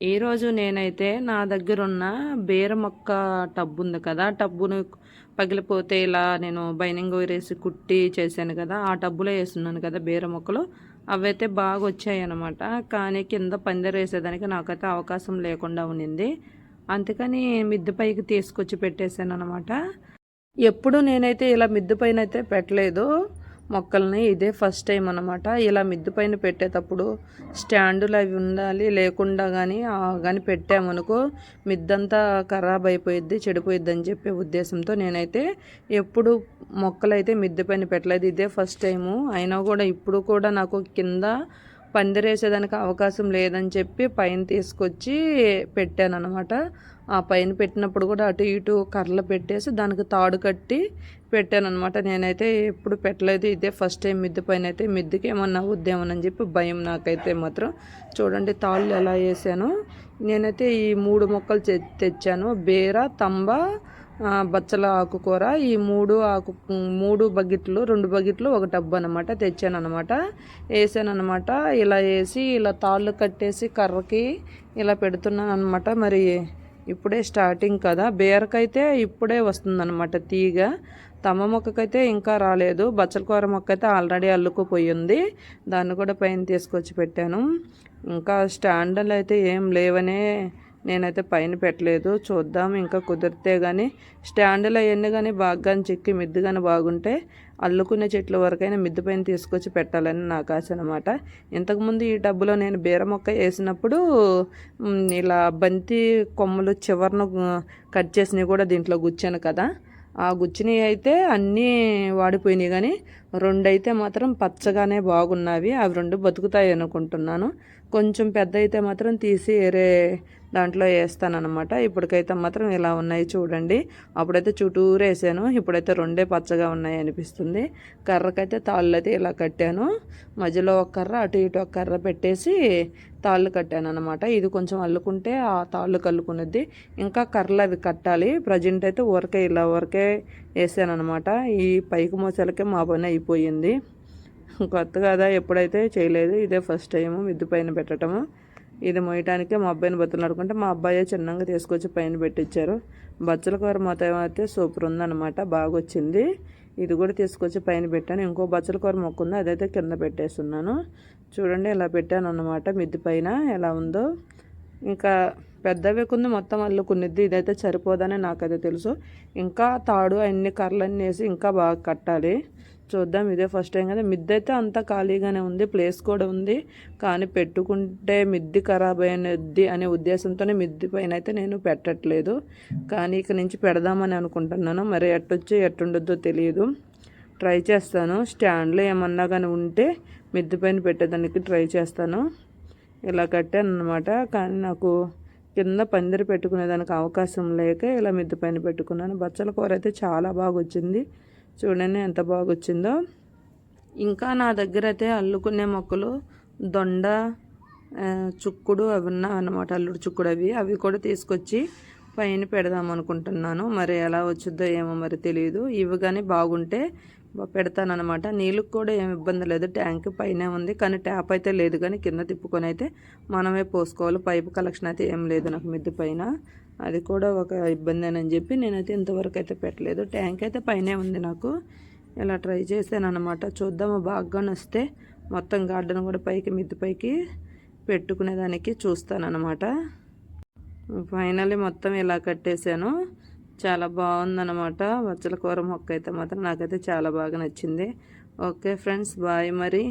ఈరోజు నేనైతే నా దగ్గర ఉన్న బీర మొక్క టబ్బు ఉంది కదా టబ్బును పగిలిపోతే ఇలా నేను బైనింగ్ వేసి కుట్టి చేశాను కదా ఆ టబ్బులో వేస్తున్నాను కదా బీర మొక్కలు అవైతే బాగా వచ్చాయి అనమాట కానీ కింద పందిరి వేసేదానికి నాకైతే అవకాశం లేకుండా ఉండింది. అందుకని మిద్దె పైకి తీసుకొచ్చి పెట్టేశాను అనమాట ఎప్పుడు నేనైతే ఇలా మిద్దె పైన అయితే పెట్టలేదు మొక్కల్ని ఇదే ఫస్ట్ టైం అనమాట ఇలా మిద్దు పైన పెట్టేటప్పుడు స్టాండులు అవి ఉండాలి లేకుండా కానీ కానీ పెట్టామనుకో మిద్దంతా ఖరాబ్ అయిపోయిద్ది చెడిపోయిద్ది అని చెప్పే ఉద్దేశంతో నేనైతే ఎప్పుడు మొక్కలైతే మిద్దె పైన పెట్టలేదు. ఇదే ఫస్ట్ టైము అయినా కూడా ఇప్పుడు కూడా నాకు కింద పందిరేసేదానికి అవకాశం లేదని చెప్పి పైన తీసుకొచ్చి పెట్టాను అనమాట ఆ పైన పెట్టినప్పుడు కూడా అటు ఇటు కర్రలు పెట్టేసి దానికి తాడు కట్టి పెట్టాను అనమాట నేనైతే ఎప్పుడు పెట్టలేదు. ఇదే ఫస్ట్ టైం మిద్దె పైన అయితే మిద్దెకి ఏమన్నా వద్దేమోనని చెప్పి భయం నాకైతే మాత్రం. చూడండి తాళ్ళు ఎలా వేసాను. నేనైతే ఈ మూడు మొక్కలు తెచ్చాను. బేర తంబ బచ్చల ఆకుకూర. ఈ మూడు ఆకు మూడు బకెట్లు రెండు బకెట్లు ఒక డబ్బు అనమాట తెచ్చాను అనమాట వేసాను అనమాట ఇలా వేసి ఇలా తాళ్ళు కట్టేసి కర్రకి ఇలా పెడుతున్నాను అనమాట మరి ఇప్పుడే స్టార్టింగ్ కదా. బీరకైతే ఇప్పుడే వస్తుందన్నమాట తీగ. తమ మొక్కకైతే ఇంకా రాలేదు. బచ్చల కూర మొక్క అయితే ఆల్రెడీ అల్లుకుపోయింది దాన్ని కూడా పైన తీసుకొచ్చి పెట్టాను. ఇంకా స్టాండర్లు అయితే ఏం లేవనే నేనైతే పైన పెట్టలేదు. చూద్దాం. ఇంకా కుదిరితే కానీ స్టాండ్లు అవన్నీ కానీ బాగా చెక్కి మిద్దు కానీ బాగుంటే అల్లుకునే చెట్ల వరకైనా మిద్దు పైన తీసుకొచ్చి పెట్టాలని నాకు ఆశ అనమాట ఇంతకుముందు ఈ డబ్బులో నేను బీర మొక్క వేసినప్పుడు ఇలా బంతి కొమ్మలు చివరను కట్ చేసినవి కూడా దీంట్లో గుచ్చాను కదా. ఆ గుచ్చినవి అయితే అన్నీ వాడిపోయినాయి కానీ రెండు అయితే మాత్రం పచ్చగానే బాగున్నవి అవి రెండు బతుకుతాయి అనుకుంటున్నాను. కొంచెం పెద్ద అయితే మాత్రం తీసి వేరే దాంట్లో వేస్తానమాట ఇప్పటికైతే మాత్రం ఇలా ఉన్నాయి చూడండి. అప్పుడైతే చుట్టూరు వేసాను. ఇప్పుడైతే రెండే పచ్చగా ఉన్నాయి అనిపిస్తుంది. కర్రకైతే తాళ్ళు అయితే ఇలా కట్టాను. మధ్యలో ఒక కర్ర అటు ఇటు ఒక కర్ర పెట్టేసి తాళ్ళు కట్టాను అనమాట ఇది కొంచెం అల్లుకుంటే ఆ తాళ్ళు కల్లుకునేది ఇంకా కర్రలు అవి కట్టాలి. ప్రజెంట్ అయితే ఊరకే ఇలా ఊరకే వేసాను అనమాట ఈ పైకి మోసాలకే మా పని అయిపోయింది. కొత్త కదా ఎప్పుడైతే చేయలేదు ఇదే ఫస్ట్ టైము మిద్దు పైన పెట్టడము ఇది మోయటానికి మా అబ్బాయిని బతులాడుకుంటే మా అబ్బాయే చిన్నగా తీసుకొచ్చి పైన పెట్టించారు బచ్చల కూర మొత్తం అయితే సూపర్ ఉందన్నమాట బాగా వచ్చింది ఇది కూడా తీసుకొచ్చి పైన పెట్టాను. ఇంకో బచ్చల కూర మొక్క ఉంది అదైతే కింద పెట్టేస్తున్నాను. చూడండి ఇలా పెట్టాను అన్నమాట మిద్ది పైన ఎలా ఉందో. ఇంకా పెద్దవి కొంది మొత్తం అల్లుకునిద్ది ఇదైతే సరిపోదని నాకైతే తెలుసు. ఇంకా తాడు అన్ని కర్రలన్నీ వేసి ఇంకా బాగా కట్టాలి. చూద్దాం. ఇదే ఫస్ట్ టైం కదా. మిద్దె అయితే అంతా ఖాళీగానే ఉంది. ప్లేస్ కూడా ఉంది. కానీ పెట్టుకుంటే మిద్ది ఖరాబ్ అయినది అనే ఉద్దేశంతోనే మిద్ది పైన అయితే నేను పెట్టట్లేదు. కానీ ఇక నుంచి పెడదామని అనుకుంటున్నాను. మరి ఎట్టొచ్చి ఎట్టుండొద్దో తెలియదు ట్రై చేస్తాను. స్టాండ్లో ఏమన్నా కానీ ఉంటే మిద్ది పైన పెట్టేదానికి ట్రై చేస్తాను. ఇలా కట్టాను అనమాట కానీ నాకు కింద పందిరి పెట్టుకునేదానికి అవకాశం లేక ఇలా మిద్ది పైన పెట్టుకున్నాను. బచ్చల కూర అయితే చాలా బాగా వచ్చింది చూడండి ఎంత బాగా వచ్చిందో ఇంకా నా దగ్గర అయితే అల్లుకునే మొక్కలు దొండ చుక్కుడు అవి ఉన్నాయన్నమాట అల్లుడు చుక్కుడు అవి. అవి కూడా తీసుకొచ్చి పైన పెడదాం అనుకుంటున్నాను. మరి ఎలా వచ్చిద్దో ఏమో మరి తెలియదు ఇవి కానీ బాగుంటే పెడతానమాట నీళ్ళకి కూడా ఏమి ఇబ్బంది లేదు. ట్యాంక్ పైన ఉంది కానీ ట్యాప్ అయితే లేదు. కానీ కింద తిప్పుకొని అయితే మనమే పోసుకోవాలి. పైపు కలెక్షన్ అయితే ఏం లేదు నాకు మిద్ది పైన. అది కూడా ఒక ఇబ్బంది అని చెప్పి నేనైతే ఇంతవరకు అయితే పెట్టలేదు. ట్యాంక్ అయితే పైనే ఉంది నాకు. ఇలా ట్రై చేశాను అనమాట చూద్దాము బాగా నొస్తే మొత్తం గార్డెన్ కూడా పైకి మిద్ది పైకి పెట్టుకునేదానికి చూస్తానమాట ఫైనల్లీ మొత్తం ఇలా కట్టేశాను. చాలా బాగుందన్నమాట. వచ్చల కూర మొక్క అయితే మాత్రం నాకైతే చాలా బాగా నచ్చింది. ఓకే ఫ్రెండ్స్ బాయ్ మరి.